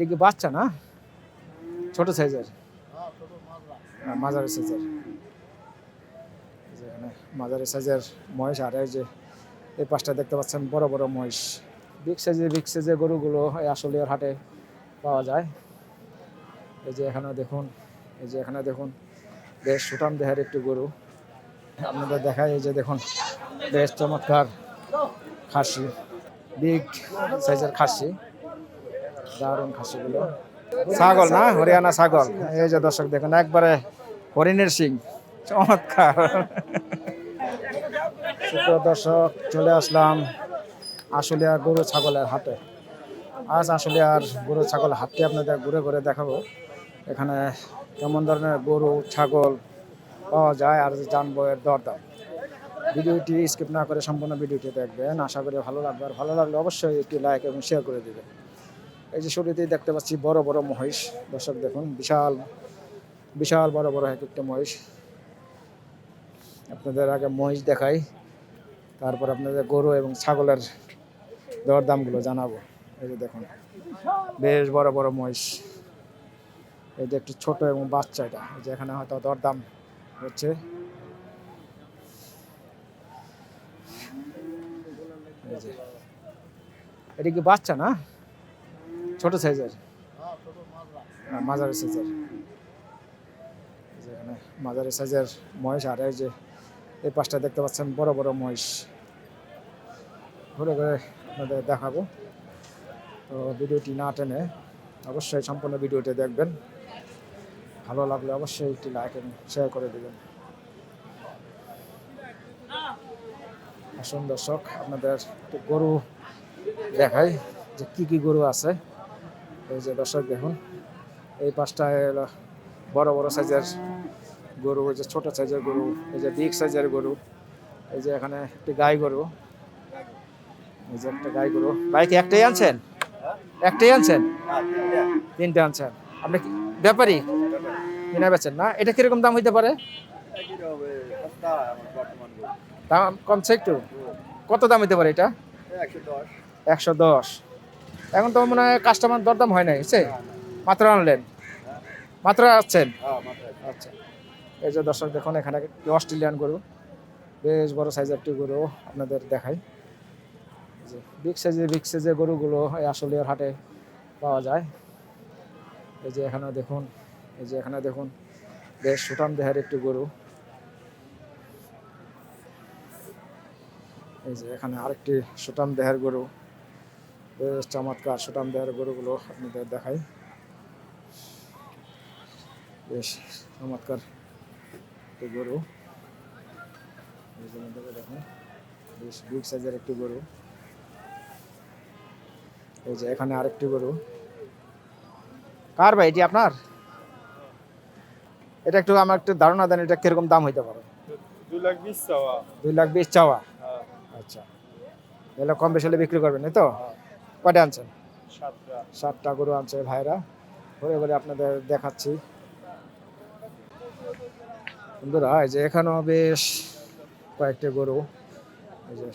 কি বাচ্চা না? ছোট সাইজের মাঝারি সাইজের এই যে এখানে মাঝারি সাইজের মহিষ, আর এই যে এই পাশটা দেখতে পাচ্ছেন বড় বড় মহিষ। বিগ সাইজের বিগ সাইজের গরুগুলো আসলিয়ার হাটে পাওয়া যায়। এই যে এখানে দেখুন, এই যে এখানে দেখুন, বেশ সুটাম দেহের একটি গরু। আপনাদের দেখায় এই যে দেখুন, বেশ চমৎকার খাসি বিগ সাইজের খাসি। দারুণ খাসিগুলো। ছাগল না? হরিয়ানা ছাগল। এই যে দর্শক দেখুন, একবারে হরিণের সিং চমৎকার। সুপ্রিয় দর্শক, চলে আসলাম আশুলিয়া গরু ছাগলের হাটে। আজ আশুলিয়ার গরু ছাগল হাটটি আপনাদের ঘুরে ঘুরে দেখাবো। এখানে কেমন ধরনের গরু, ছাগল পাওয়া যায় আর জানব এর দরদাম। ভিডিওটি স্কিপ না করে সম্পূর্ণ ভিডিওটি দেখবেন। আশা করি ভালো লাগবে। আর ভালো লাগলে অবশ্যই একটি লাইক এবং শেয়ার করে দেবেন। এই যে শুরুতেই দেখতে পাচ্ছি বড় বড় মহিষ। দর্শক দেখুন, বিশাল বিশাল বড় বড় এক একটা মহিষ। আপনাদের আগে মহিষ দেখাই, তারপর আপনাদের গরু এবং ছাগলের দরদামগুলো জানাব। এই যে দেখুন, বেশ বড় বড় মহিষ। এই যে একটু ছোট এবং বাচ্চা এটা, এই যে এখানে হয়তো দরদাম হচ্ছে। এটা কি বাচ্চা না? ছোট সাইজের হ্যাঁ, মাঝারি সাইজের এই যে মাঝারি সাইজের মহিষ আর এই যে এই পাশটা দেখতে পাচ্ছেন বড় বড় মহিষ। ঘুরে ঘুরে আপনাদের দেখাবো। তো ভিডিওটি না টেনে অবশ্যই সম্পূর্ণ ভিডিওটি দেখবেন। ভালো লাগলে অবশ্যই একটি লাইক এবং শেয়ার করে দেবেন। আসুন দর্শক আপনাদের গরু দেখাই যে কি কি গরু আছে। এই যে দর্শক দেখুন এই হলো বড় বড় সাইজের গরু এই যে ছোটো সাইজের গরু এই যে বিগ সাইজের গরু এই যে এখানে একটি গাই গরু এই যে একটা গাই গরু। ভাই কি একটাই আনছেন? একটাই আনছেন? তিনটে আনছেন। আপনি কি ব্যাপারী? কিনা বেচেন না? এটা কীরকম দাম হইতে পারে? দাম কমছে একটু? কত দাম হইতে পারে এটা? একশো দশ। এখন তো মনে হয় কাস্টমার দরদাম হয় নাই হচ্ছে মাত্র আনলেন। মাত্র আসছেন? আচ্ছা। এই যে দর্শক দেখুন এখানে একটি অস্ট্রেলিয়ান গরু। বেশ বড় সাইজের একটি গরু আপনাদের দেখাই। বিগ সাইজের বিগ সাইজের গরুগুলো এই আসলিয়ার হাটে পাওয়া যায়। এই যে এখানে দেখুন এই যে এখানে দেখুন বেশ সুটাম দেহের একটি গরু। এই যে এখানে আরেকটি সুটাম দেহের গরু। বেশ চমৎকার সুটাম দেহের গরুগুলো আপনাদের দেখাই। বেশ চমৎকার একটি গরু। দেখুন বেশ বিগ সাইজের একটি গরু। এই যে এখানে আরেকটি গরু। কার ভাই এটি আপনার? এটা একটু আমার একটু ধারণা দেন এটা কীরকম দাম হইতে পারে? দুই লাখ বিশ চাওয়া। দুই লাখ বিশ চাওয়া? হ্যাঁ, আচ্ছা। এগুলো কম বেশি হলে বিক্রি করবেন এই তো? কয়টা আনছেন? সাতটা। গরু আনছে ভাইরা। ঘুরে ঘুরে আপনাদের দেখাচ্ছি। বন্ধুরা এই যে এখানেও বেশ কয়েকটি গরু এই যে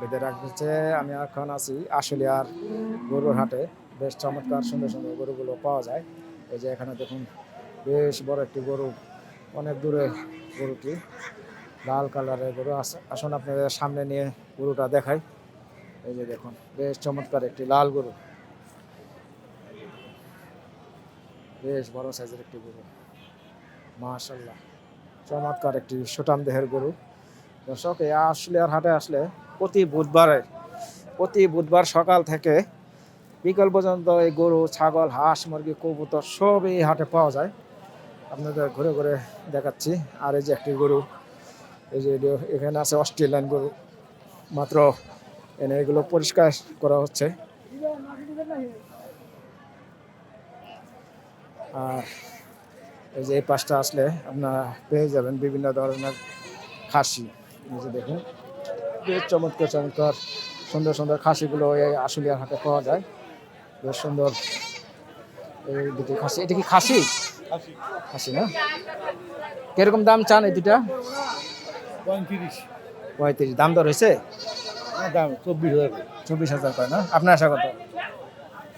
বেঁধে রাখছে। আমি এখন আছি আসলে আর গরুর হাটে। বেশ চমৎকার সুন্দর সুন্দর গরুগুলো পাওয়া যায়। এই যে এখানে দেখুন বেশ বড় একটি গরু। অনেক দূরে গরুটি। লাল কালারের গরু। আস- আসুন আপনাদের সামনে নিয়ে গরুটা দেখাই। এই যে দেখুন, বেশ চমৎকার একটি লাল গরু। বেশ বড় সাইজের একটি গরু। মাশাল্লাহ চমৎকার একটি সুটাম দেহের গরু। দর্শক এই আসলে আর হাটে আসলে প্রতি বুধবারে, প্রতি বুধবার সকাল থেকে বিকাল পর্যন্ত এই গরু, ছাগল, হাঁস, মুরগি, কবুতর সব এই হাটে পাওয়া যায়। আপনাদের ঘুরে ঘুরে দেখাচ্ছি। আর এই যে একটি গরু, এই যে এখানে আছে অস্ট্রেলিয়ান গরু। মাত্র এনে এগুলো পরিষ্কার করা হচ্ছে। আর এই যে এই পাশটা আসলে আপনারা পেয়ে যাবেন বিভিন্ন ধরনের খাসি। এই যে দেখুন বেশ চমৎকার চমৎকার সুন্দর সুন্দর খাসিগুলো এই আশুলিয়ার হাটে পাওয়া যায়। বেশ সুন্দর এই দুটি খাসি। এটা কি খাসি? খাসি। না? কীরকম দাম চান এই দুটা পঁয়ত্রিশ। পঁয়ত্রিশ। দাম দর হয়েছে? দাম চব্বিশ হাজার চব্বিশ হাজার করে না? আপনার আশা কত?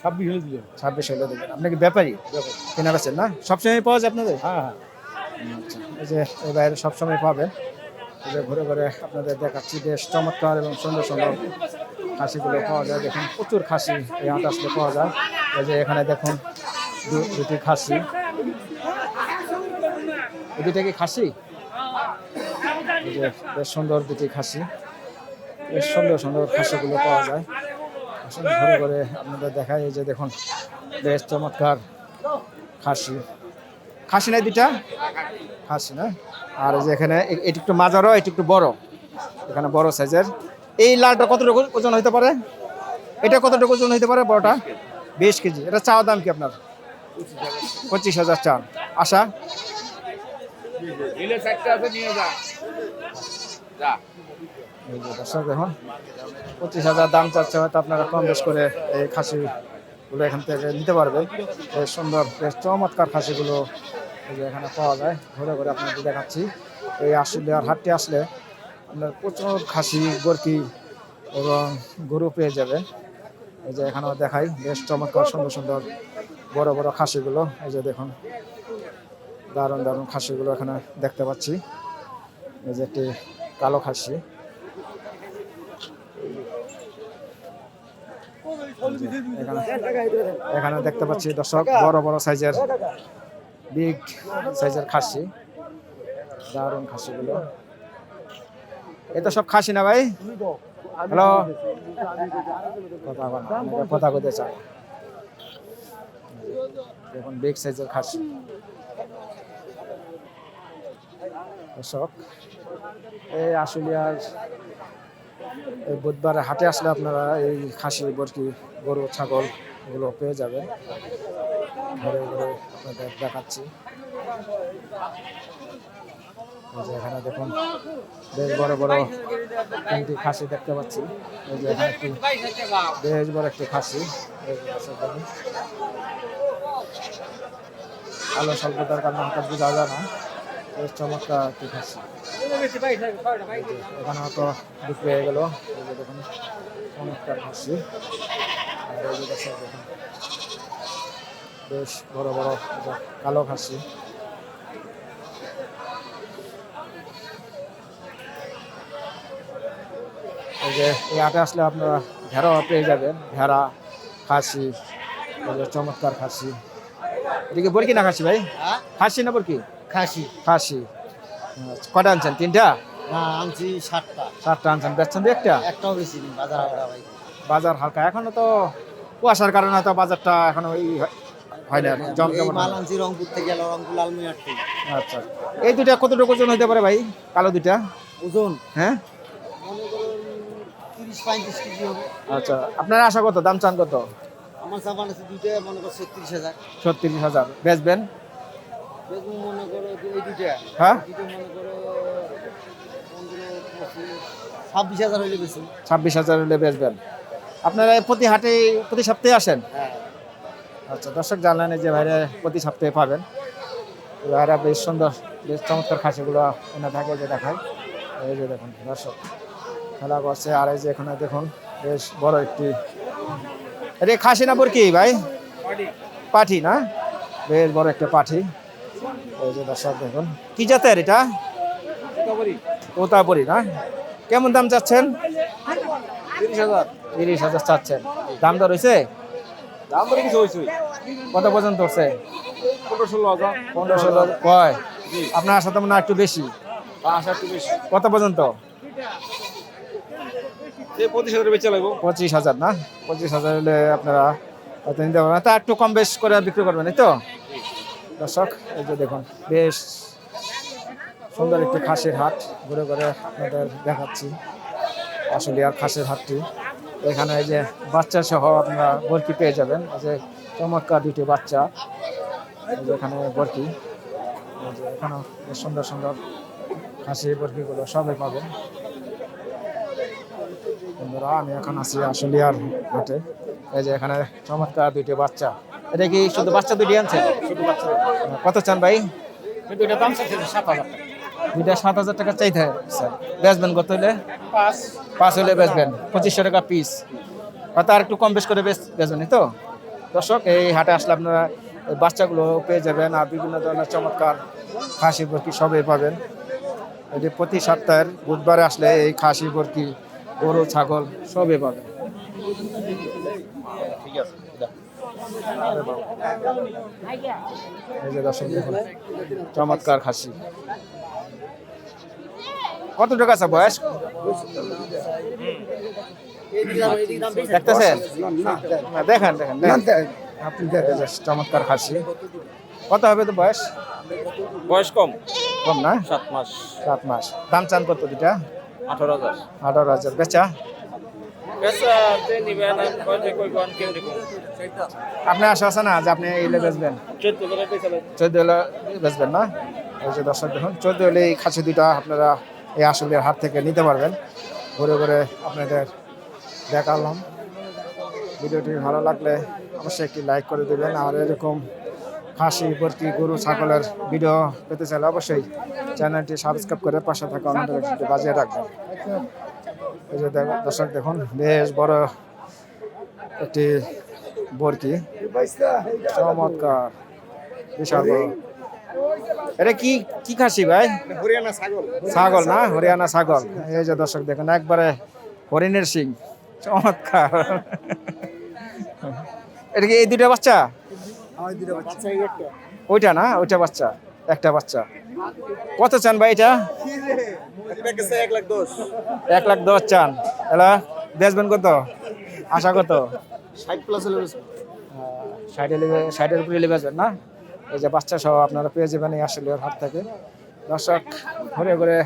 ছাব্বিশ হলে দিলেন ছাব্বিশ হলে দেবেন। আপনি কি ব্যাপারী? কেনা বেছেন না? সবসময় পাওয়া যায় আপনাদের? হ্যাঁ হ্যাঁ। আচ্ছা। এই যে এই বাইরে সবসময় পাবেন। এই যে ঘুরে ঘুরে আপনাদের দেখাচ্ছি বেশ চমৎকার এবং সুন্দর সুন্দর খাসিগুলো পাওয়া যায়। দেখুন প্রচুর খাসি এই হাট আসলে পাওয়া যায়। এই যে এখানে দেখুন দুটি খাসি। দুটা কি খাসি? বেশ সুন্দর দুটি খাসি। বেশ সুন্দর সুন্দর খাসিগুলো পাওয়া যায় আসলে ঘুরে ঘুরে আপনাদের দেখায় এই যে দেখুন বেশ চমৎকার খাসি খাসি নাই দুটা খাসি না আর যে এখানে এটি একটু মাজারও এটি একটু বড় এখানে বড় সাইজের এই লালটা কতটুকু ওজন হতে পারে এটা কতটুকু ওজন হতে পারে বড়টা বিশ কেজি এটা চাওয়া দাম কি আপনার পঁচিশ হাজার চান আশা পঁচিশ হাজার দাম চাচ্ছে, হয়তো আপনারা কম বেশ করে এই খাসিগুলো এখান থেকে নিতে পারবেন বেশ সুন্দর, বেশ চমৎকার খাসিগুলো এখানে পাওয়া যায়। ঘুরে ঘুরে আপনাদের দেখাচ্ছি। এই আসলে আর হাটটি আসলে আপনার প্রচুর খাসি, গরকি এবং গরু পেয়ে যাবে। এই যে এখানেও দেখাই, বেশ চমৎকার, সুন্দর সুন্দর বড় বড় খাসিগুলো। এই যে দেখুন, দারুণ দারুণ খাসিগুলো এখানে দেখতে পাচ্ছি। এই যে একটি কালো খাসি। এখানে এখানে দেখতে পাচ্ছি দর্শক, বড় বড় সাইজের, বিগ সাইজের খাসি, দারুণ খাসিগুলো। এটা সব খাসি না ভাই? হ্যালো? কথা কথা চাই দেখুন, বিগ সাইজের খাসি। দর্শক এই আশুলিয়ার বুধবার হাটে আসলে আপনারা এই খাসি বরকি, গরু, ছাগল এগুলো পেয়ে যাবেন। ঘরে ঘরে আপনাদের দেখাচ্ছি। এখানে দেখুন, বেশ বড় বড় তিনটি খাসি দেখতে পাচ্ছি। এই যে এখানে একটি বেশ বড় একটি খাসি আলো স্বল্প দরকার না হঠাৎ বোঝা যায় না। চমৎকার খাসি এখানে হয়তো বিক্রি হয়ে গেল। দেখুন চমৎকার খাসি আর এই যে দর্শক দেখুন বেশ বড় বড় কালো খাসি এই যে এই হাটে আসলে আপনারা ভেড়া পেয়ে যাবেন। ভেড়া খাসি চমৎকার খাসি। এদিকে বরকি না খাসি ভাই? খাসি না বরকি? খাসি। খাসি। কটা আনছেন? তিনটা? না আনছি ষাটটা চারটা আনছেন। বেচছেন একটা? একটাও বেশি বাজার হালকা ভাই। বাজার হালকা। এখনও তো কুয়াশার কারণে তো বাজারটা এখনও ওই হয়- না এই জমজমাট মাল আনছি রংপুর থেকে গেল রংপুর লালমিয়ার থেকে। আচ্ছা। এই দুইটা কতটুকু ওজন হতে পারে ভাই? কালো ওজন? হ্যাঁ? তিরিশ পঁয়ত্রিশ কেজি হবে। আচ্ছা। আপনার আশা কত? দাম চান কত? আমার সাবান আছে দুইটা মনে করো ছত্রিশ হাজার। ছত্রিশ হাজার। বেচবেন বেগুন মনে করো যে এই দুইটা হ্যাঁ? মনে ছাব্বিশ হাজার হইলে বেশি ছাব্বিশ হাজার হলে বেচবেন। আপনারা প্রতি হাটে প্রতি সপ্তাহে আসেন? হ্যাঁ। আচ্ছা দর্শক জানলেন এই যে ভাইরা প্রতি সপ্তাহে পাবেন। ভাইরা বেশ সুন্দর বেশ চমৎকার খাসিগুলো এনে থাকে যে দেখায়। এই যে দেখুন দর্শক খেলা করছে। আর এই যে এখানে দেখুন বেশ বড় একটি এটা খাসি না কি ভাই? পাঠি না? বেশ বড় একটা পাঠি এই যে দর্শক দেখুন, কি জাতের এটা? তোতাপুরি না? কেমন দাম চাচ্ছেন? তিরিশ হাজার তিরিশ হাজার চাচ্ছেন। দাম দর হয়েছে দাম ধরে কিছু হয়েছে কত পর্যন্ত হচ্ছে পনেরো ষোলো হাজার। পনেরো ষোলো কয়? আপনার সাথে মনে হয় একটু বেশি। আশা একটু বেশি কত পর্যন্ত? পঁচিশ হাজার বেচে লাগবো পঁচিশ হাজার না পঁচিশ হাজার হলে আপনারা তা একটু কম বেশ করে বিক্রি করবেন, এই তো? দর্শক, এই যে দেখুন, বেশ সুন্দর একটি খাসির হাট, ঘুরে ঘুরে আপনাদের দেখাচ্ছি। আসলে আর খাসির হাটটি। এখানে এই যে বাচ্চা সহ আপনারা বরকি পেয়ে যাবেন। এই যে চমৎকার দুটি বাচ্চা। এখানে বরকি বেশ সুন্দর সুন্দর খাসি বরকিগুলো সবাই পাবেন। আমি এখন আছি আশুলিয়ার হাটে। এই যে এখানে চমৎকার দুইটি বাচ্চা। এটা কি শুধু বাচ্চা দুইটি আনছে? শুধু বাচ্চা কত চান ভাই? দুইটা দাম চাইছে সাত হাজার দুইটা সাত হাজার টাকা চাইতে স্যার। বেচবেন কত হলে পাঁচ। পাঁচ হলে বেচবেন পঁচিশশো টাকা পিস হয়তো আর একটু কম বেশ করে বেচ বেচবেন তো? দর্শক এই হাটে আসলে আপনারা বাচ্চাগুলো পেয়ে যাবেন আর বিভিন্ন ধরনের চমৎকার খাসি বরকি সবই পাবেন। এটি প্রতি সপ্তাহের বুধবারে আসলে এই খাসি বরকি গরু ছাগল সবই পাবেন। ঠিক আছে। এই যে দর্শক দেখুন চমৎকার খাসি। কত টাকা আছে বয়স? দেখতেছেন? না, দেখেন দেখেন দেখেন। আপনি দেখেন চমৎকার খাসি। কত হবে তো বয়স? বয়স কম। কম না? সাত মাস। সাত মাস। দাম চান কত দুটা আঠারো হাজার। আঠারো হাজার। বেচা? আপনি আশা আছে না যে আপনি এইলে বেচবেন? চোদ্দ হলে বেচবেন না? এই যে দর্শক দেখুন চোদ্দ হলে এই খাসি দুটা আপনারা এই আসলের হাত থেকে নিতে পারবেন। ঘুরে ঘুরে আপনাদের দেখালাম। ভিডিওটি ভালো লাগলে অবশ্যই একটি লাইক করে দেবেন। আর এরকম খাসি ভর্তি গরু ছাগলের ভিডিও পেতে চাইলে অবশ্যই চ্যানেলটি সাবস্ক্রাইব করে পাশে থাকা আমাদের বাজিয়ে রাখবেন। এই যে দর্শক দেখুন বেশ বড় একটি বরকি। চমৎকার বিশাল এটা কি কি খাসি ভাই? হরিয়ানা ছাগল ছাগল না হরিয়ানা ছাগল। এই যে দর্শক দেখুন একবারে হরিণের সিং চমৎকার। এটা কি এই দুটা বাচ্চা। ওইটা না ওইটা বাচ্চা। একটা বাচ্চা। কত চান ভাই এটা? এক লাখ দশ চান। এলা বেচবেন কত? আশা কত? ষাটের ষাটের উপরে বেচবেন না? এই যে বাচ্চা সহ আপনারা পেয়ে যাবেন এই আসলের হাট থেকে। দর্শক ঘুরে ঘুরে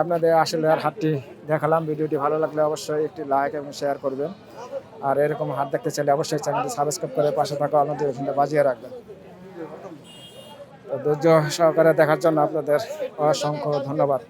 আপনাদের আসলের হাটটি দেখালাম। ভিডিওটি ভালো লাগলে অবশ্যই একটি লাইক এবং শেয়ার করবেন। আর এরকম হাত দেখতে চাইলে অবশ্যই চ্যানেলটি সাবস্ক্রাইব করে পাশে থাকা আমাদের বাজিয়ে রাখবেন। ধৈর্য সহকারে দেখার জন্য আপনাদের অসংখ্য ধন্যবাদ।